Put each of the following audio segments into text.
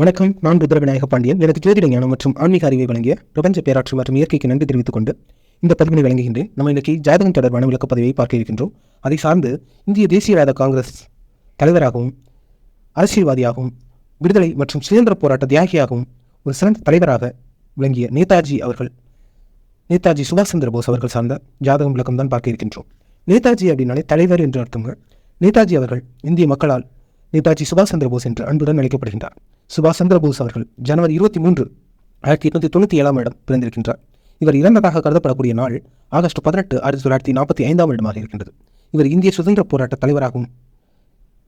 வணக்கம் நான் ருத்ரவிநாயக பாண்டியன். எனக்கு ஜோதிட ஞானம் மற்றும் ஆன்மீக அறிவை வழங்கிய பிரபஞ்ச பேராற்று மற்றும் இயற்கைக்கு நன்றி தெரிவித்துக் கொண்டு இந்த பதிவினை வழங்குகின்றேன். நம்ம இன்னைக்கு ஜாதகம் தொடர்பான விளக்க பதிவை பார்க்க இருக்கின்றோம். அதை சார்ந்து இந்திய தேசியவாத காங்கிரஸ் தலைவராகவும் அரசியல்வாதியாகவும் விடுதலை மற்றும் சுதந்திர போராட்ட தியாகியாகவும் ஒரு சிறந்த தலைவராக விளங்கிய நேதாஜி அவர்கள் நேதாஜி சுபாஷ் சந்திர போஸ் அவர்கள் சார்ந்த ஜாதகம் விளக்கம் தான் பார்க்க இருக்கின்றோம். நேதாஜி அப்படின்னாலே தலைவர் என்று அர்த்தங்கள் நேதாஜி அவர்கள் இந்திய மக்களால் நேதாஜி சுபாஷ் சந்திர போஸ் என்று அன்புடன் அழைக்கப்படுகின்றார். சுபாஷ் சந்திரபோஸ் அவர்கள் ஜனவரி இருபத்தி மூன்று ஆயிரத்தி எட்நூத்தி தொண்ணூற்றி ஏழாம் இடம் பிறந்திருக்கின்றார். இவர் இறந்ததாக கருதப்படக்கூடிய நாள் ஆகஸ்ட் பதினெட்டு ஆயிரத்தி தொள்ளாயிரத்தி நாற்பத்தி ஐந்தாம் இடமாக இருக்கின்றது. இவர் இந்திய சுதந்திர போராட்ட தலைவராகவும்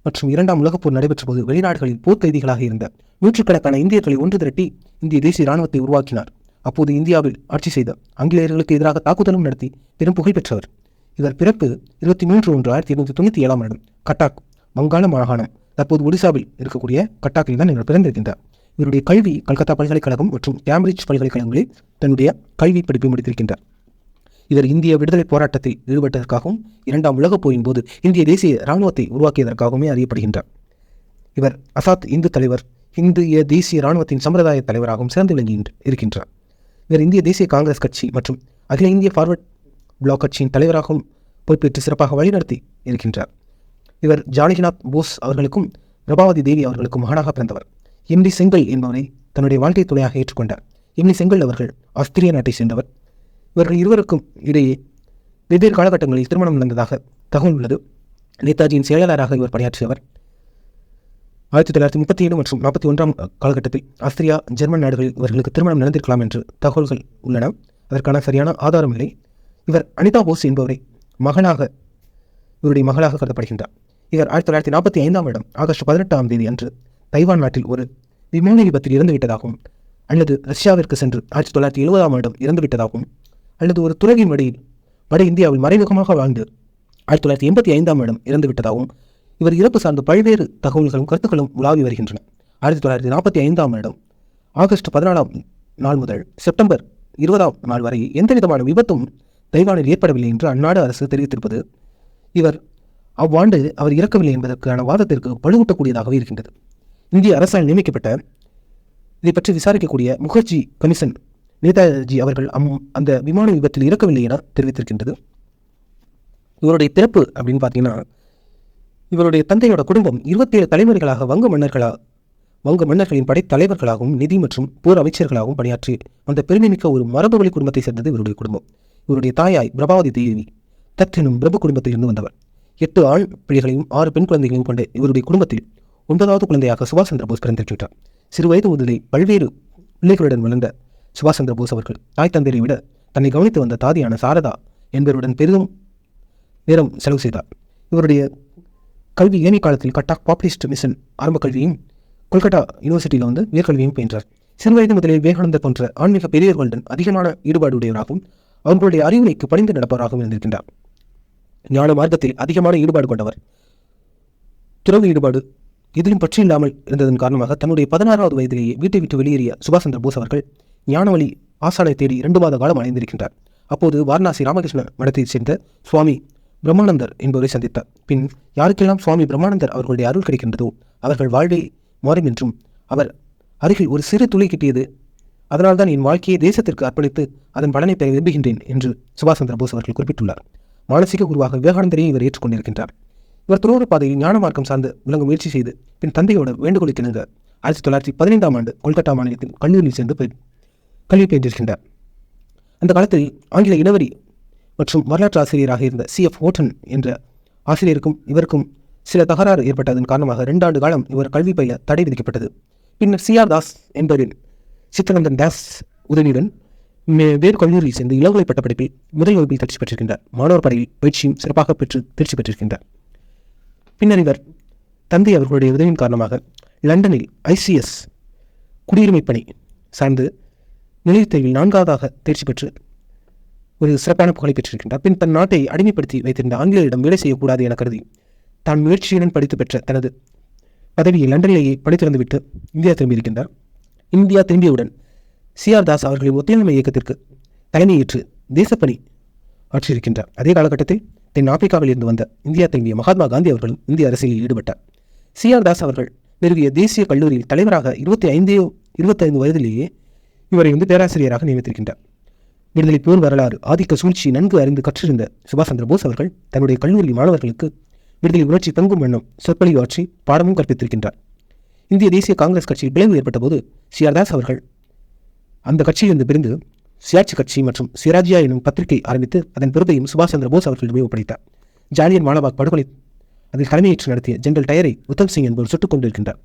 மற்றும் இரண்டாம் உலகப் போர் நடைபெற்ற போது வெளிநாடுகளில் போர்க்கைதிகளாக இருந்த நூற்றுக்கணக்கான இந்தியர்களை ஒன்று திரட்டி இந்திய தேசிய இராணுவத்தை உருவாக்கினார். அப்போது இந்தியாவில் ஆட்சி செய்த ஆங்கிலேயர்களுக்கு எதிராக தாக்குதலும் நடத்தி பெரும் புகழ் பெற்றவர். இவர் பிறப்பு இருபத்தி மூன்று ஒன்று ஆயிரத்தி எட்நூத்தி தொண்ணூற்றி ஏழாம் இடம் கட்டாக் வங்காள மாகாணம். தற்போது ஒடிசாவில் இருக்கக்கூடிய கட்டாக்கில் தான் இவர் பிறந்திருக்கின்றார். இவருடைய கல்வி கல்கத்தா பல்கலைக்கழகம் மற்றும் கேம்பிரிட்ஜ் பல்கலைக்கழகங்களில் தன்னுடைய கல்வி படிப்பை முடித்திருக்கின்றார். இவர் இந்திய விடுதலை போராட்டத்தில் ஈடுபட்டதற்காகவும் இரண்டாம் உலகப் போரின் போது இந்திய தேசிய இராணுவத்தை உருவாக்கியதற்காகவுமே அறியப்படுகின்றார். இவர் அசாத் இந்து தலைவர் இந்திய தேசிய இராணுவத்தின் சம்பிரதாய தலைவராகவும் சிறந்து விளங்குகின்ற இருக்கின்றார். இவர் இந்திய தேசிய காங்கிரஸ் கட்சி மற்றும் அகில இந்திய ஃபார்வர்ட் பிளாக் கட்சியின் தலைவராகவும் பொறுப்பேற்று சிறப்பாக வழிநடத்தி இருக்கின்றார். இவர் ஜானகிநாத் போஸ் அவர்களுக்கும் பிரபாவதி தேவி அவர்களுக்கும் மகனாக பிறந்தவர். எம்டி செங்கல் என்பவரை தன்னுடைய வாழ்க்கை துணையாக ஏற்றுக்கொண்டார். எம்டி செங்கல் அவர்கள் ஆஸ்திரிய நாட்டை சேர்ந்தவர். இவர்கள் இருவருக்கும் இடையே வெவ்வேறு காலகட்டங்களில் திருமணம் நடந்ததாக தகவல் உள்ளது. நேதாஜியின் செயலாளராக இவர் பணியாற்றியவர். ஆயிரத்தி தொள்ளாயிரத்தி முப்பத்தி ஏழு மற்றும் நாற்பத்தி ஒன்றாம் காலகட்டத்தில் ஆஸ்திரியா ஜெர்மன் நாடுகளில் இவர்களுக்கு திருமணம் நடந்திருக்கலாம் என்று தகவல்கள் உள்ளன. அதற்கான சரியான ஆதாரம் இல்லை. இவர் அனிதா போஸ் என்பவரை மகனாக இவருடைய மகளாக கருதப்படுகின்றார். இவர் ஆயிரத்தி தொள்ளாயிரத்தி நாற்பத்தி ஐந்தாம் வருடம் ஆகஸ்ட் பதினெட்டாம் தேதி அன்று தைவான் நாட்டில் ஒரு விமான விபத்தில் இறந்துவிட்டதாகவும் அல்லது ரஷ்யாவிற்கு சென்று ஆயிரத்தி தொள்ளாயிரத்தி எழுபதாம் வருடம் இறந்துவிட்டதாகவும் அல்லது ஒரு துறவின் வழியில் வட இந்தியாவில் மறைமுகமாக வாழ்ந்து ஆயிரத்தி தொள்ளாயிரத்தி எண்பத்தி ஐந்தாம் வருடம் இறந்துவிட்டதாகவும் இவர் இறப்பு சார்ந்த பல்வேறு தகவல்களும் கருத்துக்களும் உலாவி வருகின்றன. ஆயிரத்தி தொள்ளாயிரத்தி நாற்பத்தி ஐந்தாம் வருடம் ஆகஸ்ட் பதினாலாம் நாள் முதல் செப்டம்பர் இருபதாம் நாள் வரை எந்த விதமான விபத்தும் தைவானில் ஏற்படவில்லை என்று அந்நாடு அரசு தெரிவித்திருப்பது இவர் அவ்வாண்டு அவர் இறக்கவில்லை என்பதற்கான வாதத்திற்கு வலுவூட்டக்கூடியதாகவே இருக்கின்றது. இந்திய அரசால் நியமிக்கப்பட்ட இதை பற்றி விசாரிக்கக்கூடிய முகர்ஜி கமிஷன் நேதாஜி அவர்கள் அம் அந்த விமான விபத்தில் இறக்கவில்லை என தெரிவித்திருக்கின்றது. இவருடைய பிறப்பு அப்படின்னு பார்த்தீங்கன்னா இவருடைய தந்தையோட குடும்பம் இருபத்தேழு தலைமுறைகளாக வங்க மன்னர்களா வங்க மன்னர்களின் படைத்தலைவர்களாகவும் நிதி மற்றும் போர் அமைச்சர்களாகவும் பணியாற்றி வந்த பெருமைமிக்க ஒரு மரபு வழி குடும்பத்தை சேர்ந்தது இவருடைய குடும்பம். இவருடைய தாயாய் பிரபாவதி தேவி தற்றினும் பிரபு குடும்பத்திலிருந்து வந்தவர். எட்டு ஆண் பிள்ளைகளையும் ஆறு பெண் குழந்தைகளையும் கொண்ட இவருடைய குடும்பத்தில் ஒன்பதாவது குழந்தையாக சுபாஷ் சந்திரபோஸ் பிறந்திருக்கின்றார் சிறு வயது முதலே பல்வேறு பிள்ளைகளுடன் வளர்ந்த சுபாஷ் சந்திரபோஸ் அவர்கள் தாய் தந்தையை விட தன்னை கவனித்து வந்த தாதியான சாரதா என்பவருடன் பெரிதும் நேரம் செலவு செய்தார். இவருடைய கல்வி இளமை காலத்தில் கட்டாக் பாப்புலிஸ்ட் மிஷன் ஆரம்ப கல்வியும் கொல்கட்டா யூனிவர்சிட்டியில் வந்து உயர்கல்வியும் பயின்றார். சிறுவயது முதலில் விவேகானந்தர் போன்ற ஆன்மீக பெரியவர்களுடன் அதிகமான ஈடுபாடு உடையவராகவும் அவர்களுடைய அறிவுரைக்கு பணிந்து நடப்பவராகவும் இருந்திருக்கின்றார். ஞான மார்க்கத்தில் அதிகமான ஈடுபாடு கொண்டவர். துறவு ஈடுபாடு எதிலும் பற்றி இல்லாமல் இருந்ததன் காரணமாக தன்னுடைய பதினாறாவது வயதிலேயே வீட்டை விட்டு வெளியேறிய சுபாஷ் சந்திர போஸ் அவர்கள் ஞானவழி ஆசானை தேடி இரண்டு மாத காலம் அடைந்திருக்கின்றார் அப்போது வாரணாசி ராமகிருஷ்ண மடத்தைச் சேர்ந்த சுவாமி பிரம்மானந்தர் என்பவரை சந்தித்தார். பின் யாருக்கெல்லாம் சுவாமி பிரம்மானந்தர் அவர்களுடைய அருள் கிடைக்கின்றதோ அவர்கள் வாழ்வை மாறும் என்றும் அவர் அருகில் ஒரு சிறு துளி கிட்டியது அதனால்தான் என் வாழ்க்கையை தேசத்திற்கு அர்ப்பணித்து அதன் பலனை பெற விரும்புகின்றேன் என்று சுபாஷ் சந்திர போஸ் அவர்கள் குறிப்பிட்டுள்ளார். மானசீக குருவாக விவேகானந்தரையும் இவர் ஏற்றுக்கொண்டிருக்கின்றார். இவர் துறவர பாதையில் ஞான மார்க்கம் சார்ந்து விளங்க முயற்சி செய்து பின் தந்தையோட வேண்டுகோளுக்கு இணங்க ஆயிரத்தி தொள்ளாயிரத்தி பதினைந்தாம் ஆண்டு கொல்கத்தா மாநிலத்தின் கல்லூரியில் சேர்ந்து போய் கல்வி பயின்றிருக்கின்றார் அந்த காலத்தில் ஆங்கில இனவரி மற்றும் வரலாற்று ஆசிரியராக இருந்த சி. எஃப். ஓட்டன் என்ற ஆசிரியருக்கும் இவருக்கும் சில தகராறு ஏற்பட்டதன் காரணமாக ரெண்டாண்டு காலம் இவர் கல்வி பயில தடை விதிக்கப்பட்டது. பின்னர் சி. ஆர். தாஸ் என்பவரின் சித்தரந்தன் தாஸ் உதவியுடன் வேறு கல்லூரியில் சேர்ந்து இளங்கலை பட்ட படிப்பில் முதல் வகுப்பில் தேர்ச்சி பெற்றிருக்கின்றார். மாணவர் படையில் பயிற்சியும் சிறப்பாக பெற்று தேர்ச்சி பெற்றிருக்கின்றார். பின்னர் இவர் தந்தை அவர்களுடைய உதவியின் காரணமாக லண்டனில் ஐசிஎஸ் குடியுரிமை பணி சார்ந்து நிலையத் தேர்வில் நான்காவதாக தேர்ச்சி பெற்று ஒரு சிறப்பான புகழை பெற்றிருக்கின்றார். பின் தன் நாட்டை அடிமைப்படுத்தி வைத்திருந்த ஆங்கிலேயரிடம் வேலை செய்யக்கூடாது என கருதி தான் முயற்சியுடன் படித்து பெற்ற தனது பதவியை லண்டனிலேயே படித்திறந்துவிட்டு இந்தியா திரும்பியிருக்கின்றார். இந்தியா திரும்பியவுடன் சிஆர் தாஸ் அவர்களின் ஒத்துழைமை இயக்கத்திற்கு தலைமையேற்று தேசப்பணி ஆற்றியிருக்கின்றார். அதே காலகட்டத்தில் தென் ஆப்பிரிக்காவில் இருந்து வந்த இந்தியா திரும்பிய மகாத்மா காந்தி அவர்களும் இந்திய அரசியலில் ஈடுபட்டார். சிஆர் தாஸ் அவர்கள் நிறுவிய தேசிய கல்லூரியில் தலைவராக இருபத்தி ஐந்தே இருபத்தைந்து வயதிலேயே இவரை வந்து பேராசிரியராக நியமித்திருக்கின்றார். விடுதலை போர் வரலாறு ஆதிக்க சூழ்ச்சி நன்கு அறிந்து கற்றிருந்த சுபாஷ் சந்திர போஸ் அவர்கள் தன்னுடைய கல்லூரி மாணவர்களுக்கு விடுதலை உணர்ச்சி தங்கும் வண்ணம் சொற்பொழிவு ஆற்றி பாடமும் கற்பித்திருக்கின்றார். இந்திய தேசிய காங்கிரஸ் கட்சியில் ஏற்பட்டபோது சி ஆர் சிஆர்தாஸ் அவர்கள் அந்த கட்சியிலிருந்து பிரிந்து சியாட்சி கட்சி மற்றும் சிராஜியா எனும் பத்திரிகை ஆரம்பித்து அதன் பொறுப்பையும் சுபாஷ் சந்திர போஸ் அவர்களிடமே ஒப்படைத்தார் ஜாலியன் வாலாபாக் படுகொலை அதில் தலைமையேற்று நடத்திய ஜெனரல் டயரை உத்தம் சிங் என்பவர் சுட்டுக் கொண்டிருக்கின்றார்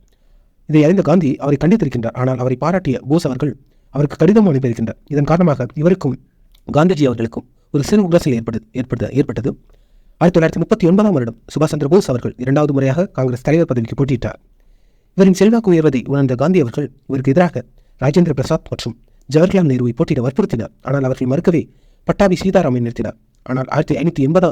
இதை அறிந்த காந்தி அவரை கண்டித்திருக்கின்றார். ஆனால் அவரை பாராட்டிய போஸ் அவர்கள் அவருக்கு கடிதம் அனுப்பியிருக்கின்றார் இதன் காரணமாக இவருக்கும் காந்திஜி அவர்களுக்கும் ஒரு சிறு உரசல் ஏற்படு ஏற்பட்ட ஏற்பட்டது. ஆயிரத்தி தொள்ளாயிரத்தி முப்பத்தி ஒன்பதாம் வருடம் சுபாஷ் சந்திர போஸ் அவர்கள் இரண்டாவது முறையாக காங்கிரஸ் தலைவர் பதவிக்கு போட்டியிட்டார். இவரின் செல்வாக்கு உயர்வதை உணர்ந்த காந்தி அவர்கள் இவருக்கு எதிராக ராஜேந்திர பிரசாத் மற்றும் ஜவஹர்லால் நேருவை போட்டியிட வற்புறுத்தினார். ஆனால் அவர்கள் மறுக்கவே பட்டாபி சீதாராமை நிறுத்தினார். ஆனால் ஆயிரத்தி ஐநூற்றி எண்பதா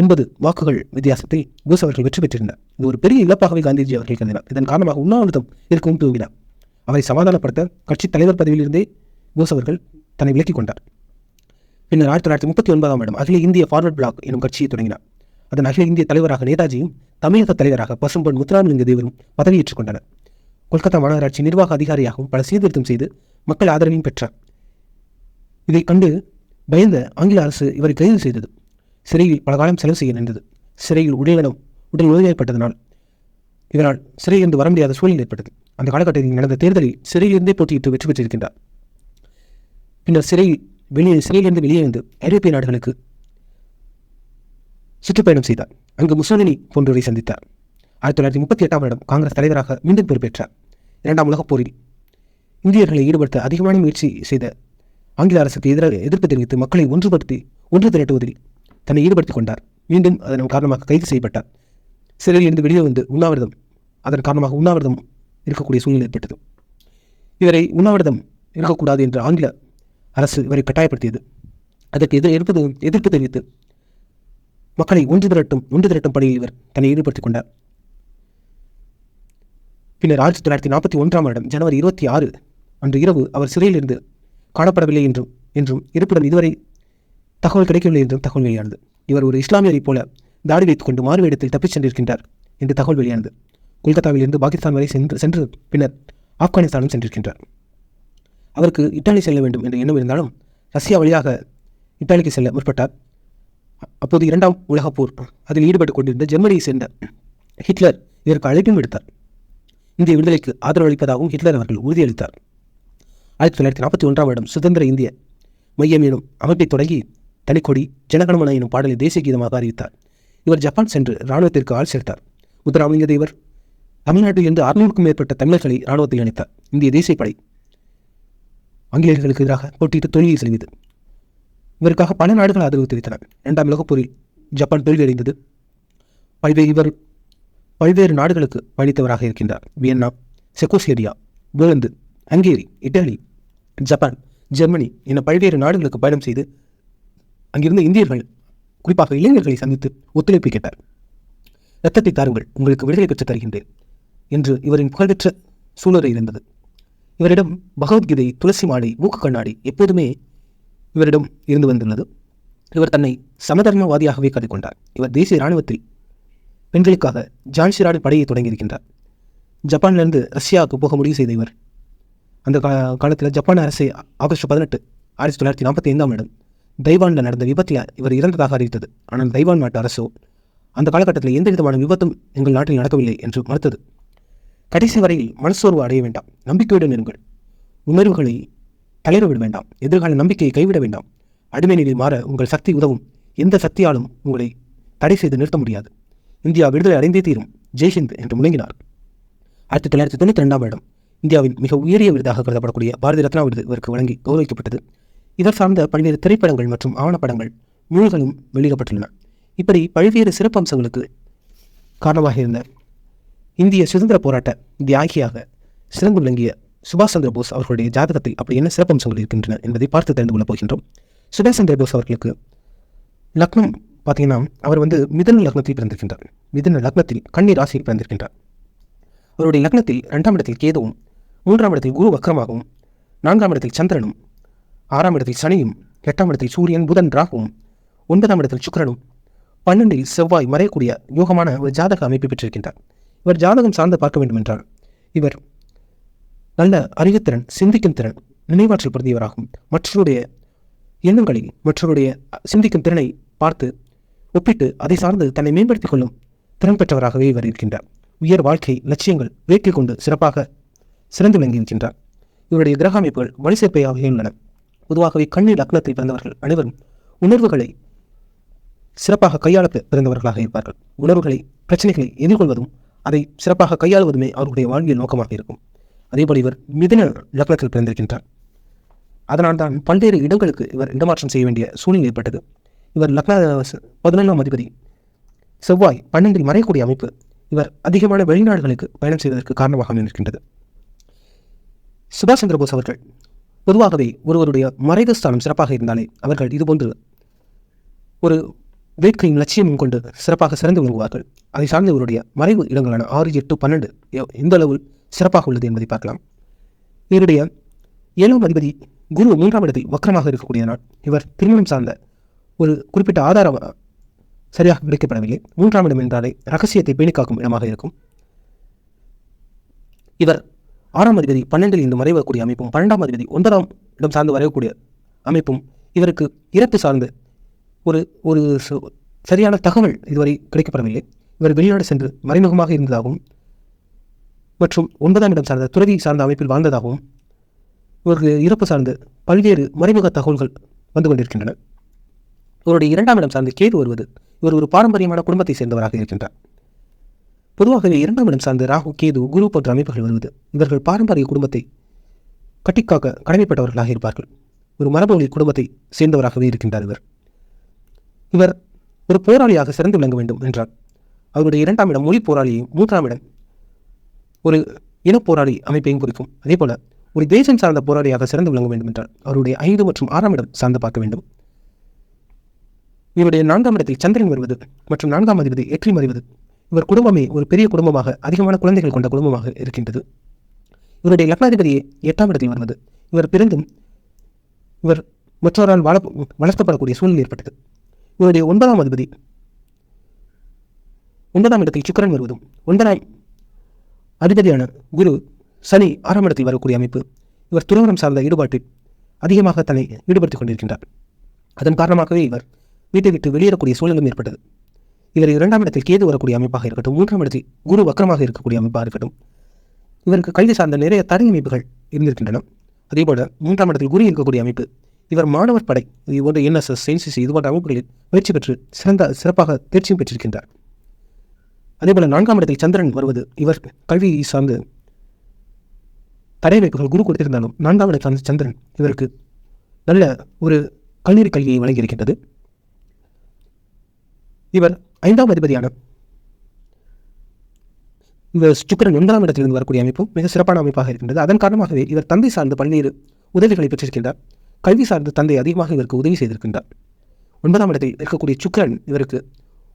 எண்பது வாக்குகள் வித்தியாசத்தை போஸ் அவர்கள் வெற்றி பெற்றிருந்தார். இது ஒரு பெரிய இழப்பாகவே காந்திஜி அவர்கள் கருதினார். இதன் காரணமாக உண்ணாவிரதம் இருக்கவும் துவங்கினார் அவரை சமாதானப்படுத்த கட்சித் தலைவர் பதவியிலிருந்தே போஸ் அவர்கள் தன்னை விலக்கிக் கொண்டார். பின்னர் ஆயிரத்தி தொள்ளாயிரத்தி முப்பத்தி ஒன்பதாம் ஆண்டு அகில இந்திய ஃபார்வர்ட் பிளாக் எனும் கட்சியை தொடங்கினார். அதன் அகில இந்திய தலைவராக நேதாஜியும் தமிழக தலைவராக பசும்பொன் முத்துராமலிங்க தேவரும் பதவியேற்றுக் கொண்டனர். கொல்கத்தா மாநகராட்சி நிர்வாக அதிகாரியாகவும் பல சீர்திருத்தம் செய்து மக்கள் ஆதரவையும் பெற்றார். இதை கண்டு பயந்த ஆங்கில அரசு இவரை கைது செய்தது. சிறையில் பல காலம் செலவு செய்ய நின்றது. சிறையில் உடல்நலம் உடல் உதவி ஏற்பட்டதனால் இதனால் சிறையிலிருந்து வர முடியாத சூழல் ஏற்பட்டது. அந்த காலகட்டத்தில் நடந்த தேர்தலில் சிறையிலிருந்தே போட்டியிட்டு வெற்றி பெற்றிருக்கின்றார். பின்னர் சிறையில் வெளியே சிறையிலிருந்து வெளியே வந்து ஐரோப்பிய நாடுகளுக்கு சுற்றுப்பயணம் செய்தார். அங்கு முசோலினி போன்றோரை சந்தித்தார். ஆயிரத்தி தொள்ளாயிரத்தி முப்பத்தி எட்டாம் வருடம் காங்கிரஸ் தலைவராக மீண்டும் பொறுப்பேற்றார். இரண்டாம் உலகப் போரில் இந்தியர்களை ஈடுபடுத்த அதிகமான முயற்சி செய்த ஆங்கில அரசுக்கு எதிராக எதிர்ப்பு தெரிவித்து மக்களை ஒன்றுபடுத்தி ஒன்று திரட்டுவதில் தன்னை ஈடுபடுத்திக் கொண்டார். மீண்டும் அதன் காரணமாக கைது செய்யப்பட்டார். சிறையில் இருந்து வெளியே வந்து உண்ணாவிரதம் அதன் காரணமாக உண்ணாவிரதம் இருக்கக்கூடிய சூழ்நிலை ஏற்பட்டது. இவரை உண்ணாவிரதம் இருக்கக்கூடாது என்று ஆங்கில அரசு இவரை கட்டாயப்படுத்தியது. அதற்கு எதிர் எதிர்ப்பு எதிர்ப்பு தெரிவித்து மக்களை ஒன்று திரட்டும் ஒன்று திரட்டும் பணியில் இவர் தன்னை ஈடுபடுத்திக் கொண்டார். பின்னர் ஆயிரத்தி தொள்ளாயிரத்தி நாற்பத்தி ஒன்றாம் வருடம் ஜனவரி இருபத்தி ஆறு அன்று இரவு அவர் சிறையிலிருந்து காணப்படவில்லை என்றும் என்றும் இருப்பிடம் இதுவரை தகவல் கிடைக்கவில்லை என்றும் தகவல் வெளியானது. இவர் ஒரு இஸ்லாமியரைப் போல தாடி வைத்துக் கொண்டு மாறுவேடத்தில் தப்பிச் சென்றிருக்கின்றார் என்று தகவல் வெளியானது. கொல்கத்தாவில் இருந்து பாகிஸ்தான் வரை சென்று சென்று பின்னர் ஆப்கானிஸ்தானும் சென்றிருக்கின்றார். அவருக்கு இத்தாலி செல்ல வேண்டும் என்ற எண்ணம் இருந்தாலும் ரஷ்யா வழியாக இத்தாலிக்கு செல்ல முற்பட்டார். அப்போது இரண்டாம் உலகப் போர் அதில் ஈடுபட்டு கொண்டிருந்த ஜெர்மனியை சேர்ந்த ஹிட்லர் இதற்கு அழைப்பும் விடுத்தார். இந்திய விடுதலைக்கு ஆதரவு அளிப்பதாகவும் ஹிட்லர் அவர்கள் உறுதியளித்தார். ஆயிரத்தி தொள்ளாயிரத்தி நாற்பத்தி ஒன்றாம் வருடம் சுதந்திர இந்திய மையம் எனும் அமைப்பை தொடங்கி தனிக்கொடி ஜனகணமன எனும் பாடலை தேசிய கீதமாக அறிவித்தார். இவர் ஜப்பான் சென்று இராணுவத்திற்கு ஆள் சேர்த்தார். முத்துராமலிங்க தேவர் தமிழ்நாட்டில் இருந்து அறுநூறுக்கும் மேற்பட்ட தமிழர்களை இராணுவத்தில் இணைத்தார். இந்திய தேசிய படை ஆங்கிலேயர்களுக்கு எதிராக போட்டியிட்டு தொழிலை செலுத்தியது இவருக்காக பல நாடுகள் ஆதரவு தெரிவித்தன. இரண்டாம் உலகப் போரில் ஜப்பான் தோல்வியடைந்தது. பல்வேறு இவர் பல்வேறு நாடுகளுக்கு பயணித்தவராக இருக்கின்றார். Vienna Czechoslovakia Poland Hungary Italy Japan Germany என பல்வேறு நாடுகளுக்கு பயணம் செய்து அங்கிருந்த இந்தியர்கள் குறிப்பாக இளைஞர்களை சந்தித்து ஒத்துழைப்பு கேட்டார். இரத்தத்தை தாருங்கள் உங்களுக்கு விடுதலை பெற்றுத் தருகின்றேன் என்று இவரின் புகழ்பெற்ற சூழலை இருந்தது. இவரிடம் பகவத்கீதை துளசி மாலை மூக்கு கண்ணாடி எப்போதுமே இவரிடம் இருந்து வந்துள்ளது இவர் தன்னை சமதர்மவாதியாகவே கருதிக்கொண்டார் இவர் தேசிய இராணுவத்தில் பெண்களுக்காக ஜான்சிராடு படையை தொடங்கியிருக்கின்றார். ஜப்பானிலிருந்து ரஷ்யாவுக்கு போக முடிவு செய்த இவர் அந்த கா காலத்தில் ஜப்பான் அரசை ஆகஸ்ட் பதினெட்டு ஆயிரத்தி தொள்ளாயிரத்தி நாற்பத்தி ஐந்தாம் ஆண்டு தைவானில் நடந்த விபத்தில் இவர் இறந்ததாக அறிவித்தது. ஆனால் தைவான் நாட்டு அரசோ அந்த காலகட்டத்தில் எந்த விதமான விபத்தும் எங்கள் நாட்டில் நடக்கவில்லை என்று மறுத்தது. கடைசி வரையில் மனசோர்வு அடைய வேண்டாம். நம்பிக்கையுடன் இருங்கள். உணர்வுகளை தளர விட வேண்டாம். எதிர்கால நம்பிக்கையை கைவிட வேண்டாம். அடிமை நிலை மாற உங்கள் சக்தி உதவும். எந்த சக்தியாலும் உங்களை தடை செய்து நிறுத்த முடியாது. இந்தியா விடுதலை அடைந்தே தீரும். ஜெய்ஹிந்த் என்று முழங்கினார். ஆயிரத்தி தொள்ளாயிரத்தி தொண்ணூற்றி ரெண்டாம் வருடம் இந்தியாவின் மிக உயரிய விருதாக கருதப்படக்கூடிய பாரதி ரத்னா விருது இவருக்கு வழங்கி கௌரவிக்கப்பட்டது. இதர் சார்ந்த பல்வேறு திரைப்படங்கள் மற்றும் ஆவணப்படங்கள் நூல்களும் வெளியிடப்பட்டுள்ளன. இப்படி பல்வேறு சிறப்பம்சங்களுக்கு காரணமாக இருந்த இந்திய சுதந்திர போராட்ட தியாகியாக சிறந்து விளங்கிய சுபாஷ் சந்திர போஸ் அவர்களுடைய ஜாதகத்தில் அப்படி என்ன சிறப்பம்சங்கள் இருக்கின்றன என்பதை பார்த்து தெரிந்து கொள்ளப் போகின்றோம். சுபாஷ் சந்திர போஸ் அவர்களுக்கு லக்னம் பார்த்தீங்கன்னா அவர் வந்து மிதன லக்னத்தில் பிறந்திருக்கின்றார். மிதன லக்னத்தில் கண்ணீர் ராசியில் பிறந்திருக்கின்றார். அவருடைய லக்னத்தில் இரண்டாம் இடத்தில் கேதுவும் மூன்றாம் இடத்தில் குரு வக்ரமாகவும் நான்காம் இடத்தில் சந்திரனும் ஆறாம் இடத்தில் சனியும் எட்டாம் இடத்தில் சூரியன் புதன் ராகுவும் ஒன்பதாம் இடத்தில் சுக்கிரனும் பன்னெண்டில் செவ்வாய் மறையக்கூடிய யோகமான ஒரு ஜாதக அமைப்பு பெற்றிருக்கின்றார். இவர் ஜாதகம் சார்ந்து பார்க்க வேண்டும் என்றால் இவர் நல்ல அறிவுத்திறன் சிந்திக்கும் திறன் நினைவாற்றல் பொருந்தியவராகும் மற்றவருடைய எண்ணங்களை மற்றவருடைய சிந்திக்கும் திறனை பார்த்து ஒப்பிட்டு அதை சார்ந்து தன்னை மேம்படுத்திக் கொள்ளும் திறன் பெற்றவராகவே இவர் இருக்கின்றார். உயர் வாழ்க்கை லட்சியங்கள் வேட்கை கொண்டு சிறப்பாக சிறந்து விளங்கியிருக்கின்றார் இவருடைய கிரக அமைப்புகள் வழி உள்ளன பொதுவாகவே கண்ணி லக்னத்தில் பிறந்தவர்கள் அனைவரும் உணர்வுகளை சிறப்பாக கையாள பிறந்தவர்களாக இருப்பார்கள். உணர்வுகளை பிரச்சனைகளை எதிர்கொள்வதும் அதை சிறப்பாக கையாளுவதுமே அவர்களுடைய வாழ்வியல் நோக்கமாக இருக்கும். அதேபோல் இவர் மிதன லக்னத்தில் பிறந்திருக்கின்றார். அதனால்தான் பல்வேறு இடங்களுக்கு இவர் இடமாற்றம் செய்ய வேண்டிய சூழ்நிலை ஏற்பட்டது. இவர் லக்ன பதினொன்றாம் அதிபதி செவ்வாய் பன்னெண்டில் மறையக்கூடிய அமைப்பு இவர் அதிகமான வெளிநாடுகளுக்கு பயணம் செய்வதற்கு காரணமாக இருக்கின்றது. சுபாஷ் சந்திரபோஸ் அவர்கள். பொதுவாகவே ஒருவருடைய மறைவு ஸ்தானம் சிறப்பாக இருந்தாலே அவர்கள் இதுபோன்று ஒரு வேட்கையும் லட்சியமும் கொண்டு சிறப்பாக சிறந்து விளங்குவார்கள். அதை சார்ந்த இவருடைய மறைவு இடங்களான ஆறு எட்டு பன்னெண்டு எந்த அளவில் சிறப்பாக உள்ளது என்பதை பார்க்கலாம். இவருடைய ஏழாம் அதிபதி குரு மூன்றாம் இடத்தில் வக்கரமாக இருக்கக்கூடியதனால் இவர் திருமணம் சார்ந்த ஒரு குறிப்பிட்ட ஆதாரம் சரியாக கிடைக்கப்படவில்லை மூன்றாம் இடம் என்றாலே ரகசியத்தை பேணிக்காக்கும் இடமாக இருக்கும். இவர் ஆறாம் அதிபதி பன்னெண்டில் இருந்து மறைவக்கூடிய அமைப்பும் பன்னெண்டாம் அதிபதி ஒன்பதாம் இடம் சார்ந்து வரையக்கூடிய அமைப்பும் இவருக்கு இறப்பு சார்ந்து ஒரு ஒரு சரியான தகவல் இதுவரை கிடைக்கப்படவில்லை இவர் வெளிநாடு சென்று மறைமுகமாக இருந்ததாகவும் மற்றும் ஒன்பதாம் இடம் சார்ந்த துறவி சார்ந்த அமைப்பில் வாழ்ந்ததாகவும் இவருக்கு இறப்பு சார்ந்து பல்வேறு மறைமுக தகவல்கள் வந்து கொண்டிருக்கின்றன. இவருடைய இரண்டாம் இடம் சார்ந்து கேது வருவது இவர் ஒரு பாரம்பரியமான குடும்பத்தை சேர்ந்தவராக இருக்கின்றார். பொதுவாகவே இரண்டாம் இடம் சார்ந்த ராகு கேது குரு போன்ற அமைப்புகள் வருவது இவர்கள் பாரம்பரிய குடும்பத்தை கட்டிக்காக்க கடமைப்பட்டவர்களாக இருப்பார்கள். ஒரு மரபுவழி குடும்பத்தை சேர்ந்தவராகவே இருக்கின்றார் இவர். இவர் ஒரு போராளியாக சிறந்து விளங்க வேண்டும் என்றார் அவருடைய இரண்டாம் இடம் மொழி போராளியையும் மூன்றாம் இடம் ஒரு இனப்போராளி அமைப்பையும் குறிக்கும். அதே போல ஒரு தேசம் சார்ந்த போராளியாக சிறந்து விளங்க வேண்டும் என்றால் அவருடைய ஐந்து மற்றும் ஆறாம் இடம் சார்ந்து பார்க்க வேண்டும். இவருடைய நான்காம் இடத்தில் சந்திரன் வருவது மற்றும் நான்காம் அதிபதி எற்றி மறைவது இவர் குடும்பமே ஒரு பெரிய குடும்பமாக அதிகமான குழந்தைகள் கொண்ட குடும்பமாக இருக்கின்றது. இவருடைய லக்னாதிபதியே எட்டாம் இடத்தில் வருவது. இவர் பிறந்தும் இவர் மற்றவரால் வள வளர்க்கப்படக்கூடிய சூழ்நிலை ஏற்பட்டது. இவருடைய ஒன்பதாம் அதிபதி ஒன்பதாம் இடத்தில் சுக்கரன் வருவதும் ஒன்பதாம் அதிபதியான குரு சனி ஆறாம் இடத்தில் வரக்கூடிய அமைப்பு இவர் துறவரம் சார்ந்த ஈடுபாட்டில் அதிகமாக தன்னை ஈடுபடுத்திக் கொண்டிருக்கின்றார். அதன் காரணமாகவே இவர் வீட்டை விட்டு வெளியேறக்கூடிய சூழலும் ஏற்பட்டது. இவர் இரண்டாம் இடத்தில் கேது வரக்கூடிய அமைப்பாக இருக்கட்டும் மூன்றாம் இடத்தில் குரு வக்கரமாக இருக்கக்கூடிய அமைப்பாக இருக்கட்டும். இவருக்கு கல்வி சார்ந்த நிறைய தடை அமைப்புகள் இருந்திருக்கின்றன. அதேபோல மூன்றாம் இடத்தில் குரு இருக்கக்கூடிய அமைப்பு இவர் மாணவர் படை இது போன்ற என்எஸ்எஸ் என்சிசி இது போன்ற அமைப்புகளில் பயிற்சி பெற்று சிறந்த சிறப்பாக தேர்ச்சியும் பெற்றிருக்கின்றார். அதேபோல் நான்காம் இடத்தில் சந்திரன் வருவது இவர் கல்வி சார்ந்து தடை அமைப்புகள் குரு கொடுத்திருந்தாலும் நான்காம் இடத்தில் சார்ந்த சந்திரன் இவருக்கு நல்ல ஒரு கல்லூரி கல்வியை வழங்கியிருக்கின்றது. இவர் ஐந்தாம் அதிபதியான இவர் சுக்கரன் ஒன்பதாம் இடத்திலிருந்து வரக்கூடிய அமைப்பும் மிக சிறப்பான அமைப்பாக இருக்கின்றது. அதன் காரணமாகவே இவர் தந்தை சார்ந்த பல்வேறு உதவிகளை பெற்றிருக்கின்றார். கல்வி சார்ந்த தந்தை அதிகமாக இவருக்கு உதவி செய்திருக்கின்றார். ஒன்பதாம் இடத்தில் இருக்கக்கூடிய சுக்கரன் இவருக்கு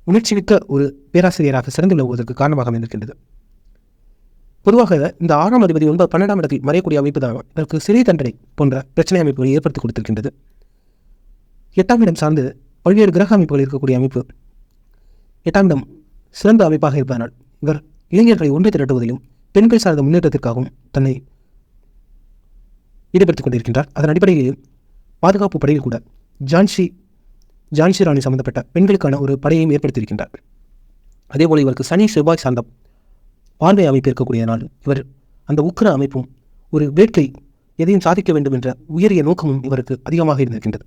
உணர்ச்சிமிக்க ஒரு பேராசிரியராக சிறந்து விளங்குவதற்கு காரணமாக அமைந்திருக்கின்றது பொதுவாக இந்த ஆறாம் அதிபதி ஒன்பது பன்னெண்டாம் இடத்தில் மறையக்கூடிய அமைப்பு தான் இதற்கு சிறை தண்டனை போன்ற பிரச்சனை அமைப்புகளை ஏற்படுத்தி கொடுத்திருக்கின்றது. எட்டாம் இடம் சார்ந்து பல்வேறு கிரக அமைப்புகள் இருக்கக்கூடிய அமைப்பு எட்டாம் இடம் சிறந்த அமைப்பாக இருப்பதனால் இவர் இளைஞர்களை ஒன்று திரட்டுவதிலும் பெண்கள் சார்ந்த முன்னேற்றத்திற்காகவும் தன்னை ஈடுபடுத்திக் கொண்டிருக்கின்றார். அதன் அடிப்படையில் பாதுகாப்பு படையில் கூட ஜான்சி ஜான்சி ராணி சம்பந்தப்பட்ட பெண்களுக்கான ஒரு படையையும் ஏற்படுத்தியிருக்கின்றார். அதேபோல் இவருக்கு சனி செவ்வாய் சார்ந்த பார்வை அமைப்பு இருக்கக்கூடியதனால் இவர் அந்த உக்கிர அமைப்பும் ஒரு வேட்கை எதையும் சாதிக்க வேண்டும் என்ற உயரிய நோக்கமும் இவருக்கு அதிகமாக இருந்திருக்கின்றது.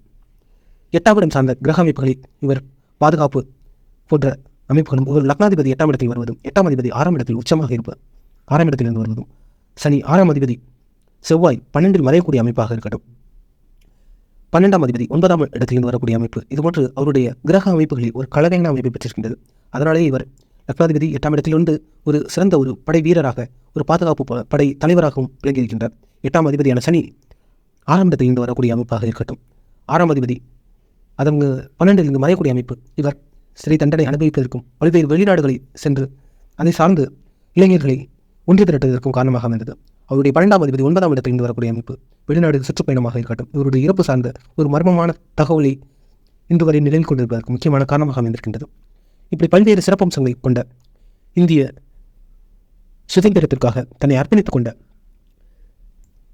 எட்டாவிடம் சார்ந்த கிரக அமைப்புகளில் இவர் பாதுகாப்பு போன்ற அமைப்புகளும் ஒரு லக்னாதிபதி எட்டாம் இடத்தில் வருவதும் எட்டாம் அதிபதி ஆறாம் இடத்தில் உச்சமாக இருப்பது ஆறாம் இடத்திலிருந்து வருவதும் சனி ஆறாம் அதிபதி செவ்வாய் பன்னெண்டில் மறையக்கூடிய அமைப்பாக இருக்கட்டும். பன்னெண்டாம் அதிபதி ஒன்பதாம் இடத்திலிருந்து வரக்கூடிய அமைப்பு இதுபோன்று அவருடைய கிரக அமைப்புகளில் ஒரு கலவையான அமைப்பை பெற்றிருக்கின்றது. அதனாலே இவர் லக்னாதிபதி எட்டாம் இடத்திலிருந்து ஒரு சிறந்த ஒரு படை வீரராக ஒரு பாதுகாப்பு ப- படை தலைவராகவும் விளங்கியிருக்கின்றார். எட்டாம் அதிபதியான சனி ஆறாம் இடத்திலிருந்து வரக்கூடிய அமைப்பாக இருக்கட்டும். ஆறாம் அதிபதி அதன் பன்னெண்டிலிருந்து மறையக்கூடிய அமைப்பு இவர் சிறை தண்டனை அனுபவிப்பதற்கும் பல்வேறு வெளிநாடுகளில் சென்று அதை சார்ந்து இளைஞர்களை ஒன்று திரட்டுவதற்கும் காரணமாக அமைந்தது. அவருடைய பன்னெண்டாம் அதிபதி ஒன்பதாம் இடத்திலிருந்து வரக்கூடிய அமைப்பு வெளிநாடு சுற்றுப்பயணமாக இருக்கட்டும் இவருடைய இறப்பு சார்ந்த ஒரு மர்மமான தகவலை இன்று வரை நிலையில் கொண்டிருப்பதற்கு முக்கியமான காரணமாக அமைந்திருக்கின்றது. இப்படி பல்வேறு சிறப்பம்சங்களை கொண்ட இந்திய சுதந்திரத்திற்காக தன்னை அர்ப்பணித்துக் கொண்ட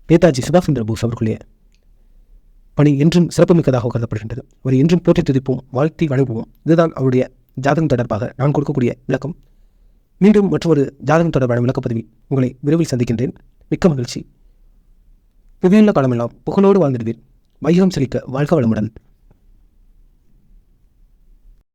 நேதாஜி சுபாஷ் சந்திர போஸ் அவர்களுடைய பணி என்றும் சிறப்புமிக்கதாக கருதப்படுகின்றது. அவர் என்றும் போற்றி துதிப்போம் வாழ்த்தி வழங்குவோம் இதுதான் அவருடைய ஜாதகம் தொடர்பாக நான் கொடுக்கக்கூடிய விளக்கம். மீண்டும் மற்றொரு ஜாதகம் தொடர்பான விளக்கப்பதிவி உங்களை விரைவில் சந்திக்கின்றேன். மிக்க மகிழ்ச்சி. புவியுள்ள காலமெல்லாம் புகழோடு வாழ்ந்திடுவீர். வைகம் செழிக்க வாழ்க வளமுடன்.